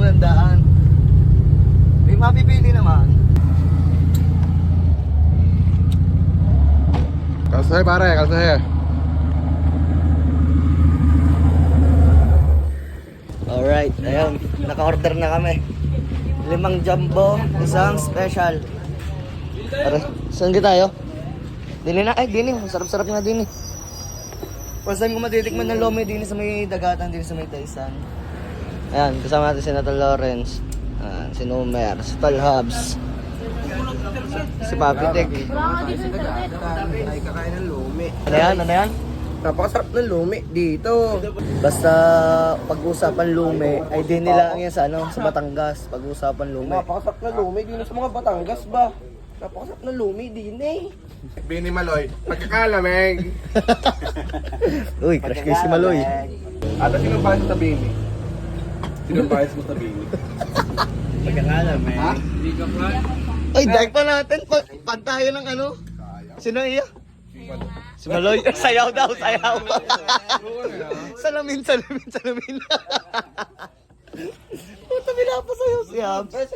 ng daan. May mapipili naman. Kalsaya pare, kalsaya. Alright, ayun. Naka-order na kami. Limang jumbo, isang special. Tara, saan kita tayo? Dini na, ay dini, sarap-sarap nga dini. First time ko matitikman ng lomi dini sa may dagatan, dini sa may Taisan. Ayan, kasama natin si Natal Lawrence, Ayan, si Numer, si Tal Hubs, si Papi Tek. Ay, kakain ng lumi. Ano yan, ano yan? Napakasarap ng lumi dito. Basta pag-usapan lume, ay di nila yan sa ano, sa Batangas, pag-usapan lume. Napakasarap ng lumi din sa mga Batangas ba? Napakasarap ng lumi din eh. Bini Maloy, pagkakalamig. Uy, crush kayo si Maloy. Ata sino ba sa Bini? Ba mo sa Bini? Ha? Ay, dive pa natin. Pa pantayo ng ano? Sino iya? Si Maloy. Sayaw daw, sayaw. salamin, salamin, salamin. Puta, pinapasayaw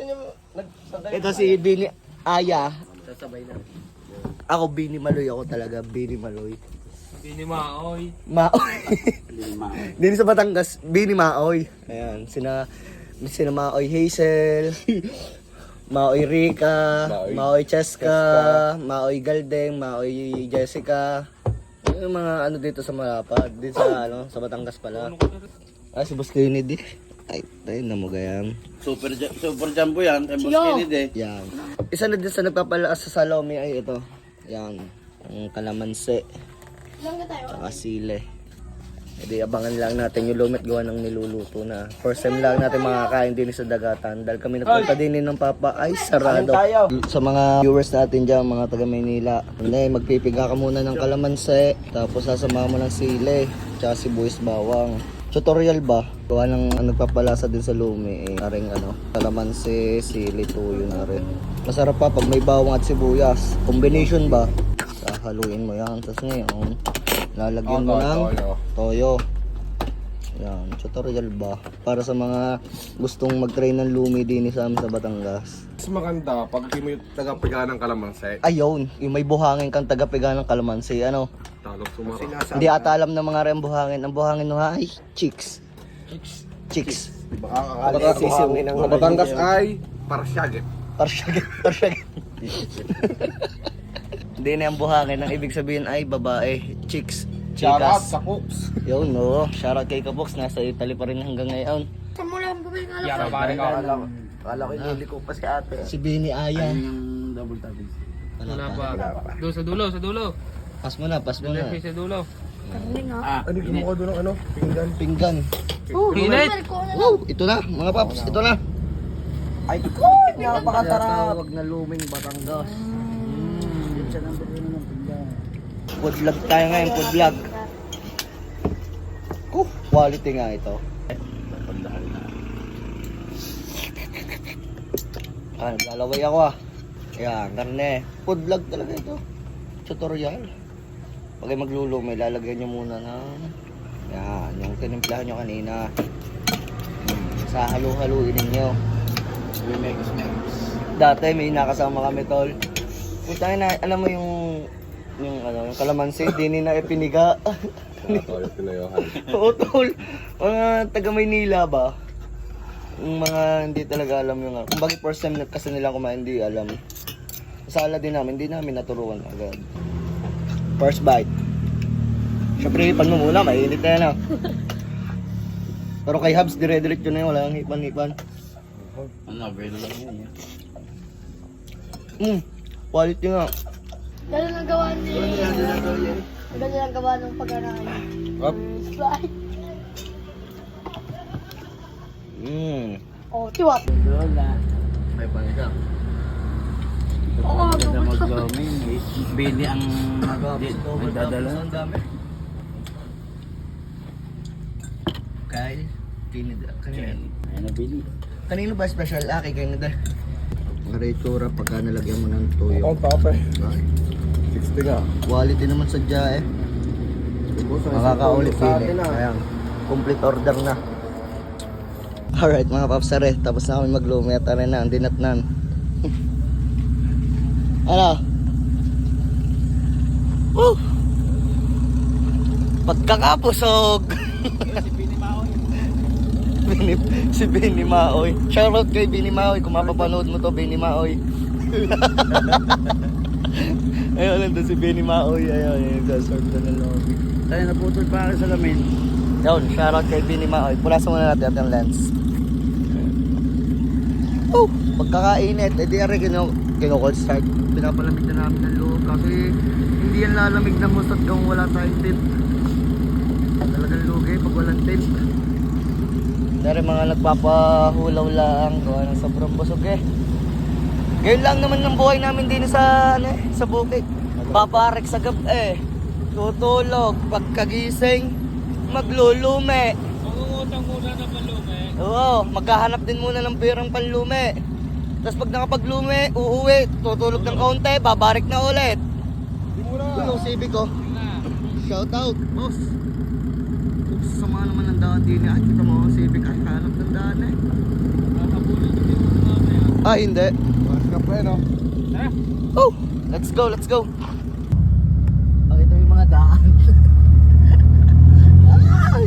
niyo nagsagay. Ito si Bini Aya. Sasabay na. Ako, Bini Maloy ako talaga. Bini Maloy. Bini Maoy. Maoy. Dito sa Batangas, Bini Maoy. Ayan, sina sina Maoy Hazel, Maoy Rica, Maoy Maoy Cheska, Maoy Galdeng, Maoy Jessica. Yung mga ano dito sa Malapad, dito sa ano, sa Batangas pala. Ah, si Boss Kennedy. Ay, tayo na mo gayam. Super, super jumbo yan. Eh, Boss Kennedy. Yan. Isa na din sa nagpapalaas sa Salome ay ito. Yan. Ang kalamansi. Tsaka sile. Hindi abangan lang natin yung lumit gawa ng niluluto na. First time lang natin makakain din sa dagatan. Dahil kami nagpunta din ng Papa ay sarado. Sa mga viewers natin dyan, mga taga Maynila. Hindi, magpipiga ka muna ng kalamansi. Tapos sasama mo ng sile. Tsaka sibuyas bawang. Tutorial ba? Gawa ng ang nagpapalasa din sa lumi eh. Karing ano, kalamansi, sili, tuyo na rin. Masarap pa pag may bawang at sibuyas. Combination ba? Haluin mo yan. Tapos ngayon, lalagyan mo ng toyo. Yan, tutorial ba? Para sa mga gustong mag-try ng lumi din sa amin sa Batangas. Mas maganda pag di mo yung tagapiga ng kalamansi. Ayun, yung may buhangin kang taga-piga ng kalamansi, ano? Talog sumara. Hindi ata alam ng mga rin buhangin. Ang buhangin no ay chicks. Chicks. Baka akala sisiwin ng Batangas ay parsyagit. Parsyag. Parsyag. Hindi na yung buhangin. Ang ibig sabihin ay babae. Chicks. Shoutout Chicas. sa cooks. Yun, no. Shoutout kay Kabox. Nasa Italy pa rin hanggang ngayon. Yara pare ka. Kala ko hindi ko pa si ate. Si Bini Aya. Yung double tabi. Wala pa. Doon sa dulo, sa dulo. Pas mo na, pas mo na. Doon sa dulo. Ah, Ano kumuha doon ng ano? Pinggan. Pinggan. Init. Woo! Ito na, mga paps. Ito na. Ay, napakasarap. Tawag na luming Batangas. Food vlog tayo ngayon, food vlog. Oh, quality nga ito. Ah, naglalaway ako ah. Ayan, karne. Food vlog talaga ito. Tutorial. Pag ay maglulumi, lalagyan nyo muna ng yan, yung tinimplahan nyo kanina. Sa halu-haluin ninyo. Dati may nakasama kami tol. Putang na, alam mo yung yung ano, yung kalamansi, di na ipiniga. Nakatawag pinayohan. Oo tol. Mga taga Maynila ba? Yung mga hindi talaga alam yung ano. Kung bakit first time na kasi nila kumain, hindi alam. Sa ala din namin, hindi namin naturuan agad. First bite. Siyempre, hipan mo muna, mainit na yan ah. Pero kay Habs, dire-diretso na yun, wala kang hipan-hipan. Ano, available lang yan. eh. Mm, quality nga. Ganun ang gawa ni... Ganun ang gawa ng pag-aaral. Up. Fly. Mm. Oh, tiwat. May panisa. Oo, Ganda double to. mag-loaming. eh. Bini ang nagdadala. Ang dami. Kyle. Kanina. Ayun na, Bini. Kanino ba special? Ah, kay Canada. Para itsura pagka nalagyan mo ng tuyo. Ang tape. Ay, 60 nga. Quality naman sadya eh. Makakaulit sa din atin eh. ah. Ayan. Complete order na. Alright mga papsare, tapos na kami maglumit. Tara na, ang dinatnan. ano? Woo! Pagkakapusog! Bini, si Bini Maoy. Shoutout kay Bini Maoy. Kung mapapanood mo to, Bini Maoy. Ayun, nandun si Bini Maoy. Ayun, ayun, gasort ko na lobby. Tayo naputol pa rin sa lamin. Yun, shoutout kay Bini Maoy. Pulasan muna natin ang lens. Oh, pagkakainit. Eh di ari kino cold start. Pinapalamig na namin ng loob kasi hindi yan lalamig na musot kung wala tayong tint. Talagang lugi pag walang tint. Pero mga nagpapahulaw lang, gawa ng sobrang busog eh. Ngayon lang naman ng buhay namin din sa, ano eh, sa bukid. Paparek sa gab eh. Tutulog, pagkagising, maglulume. Mangungutang muna ng palume. Oo, maghahanap din muna ng perang panlume. Tapos pag nakapaglume, uuwi, tutulog ng kaunti, babarik na ulit. Yun yung CV ko. Shout out, boss. Sama naman ang daan din ay kita mo ang civic ay hanap ng daan eh. Ah, hindi. Kapreno. Eh, Tara. Oh, let's go, let's go. Oh, ito yung mga daan. ah,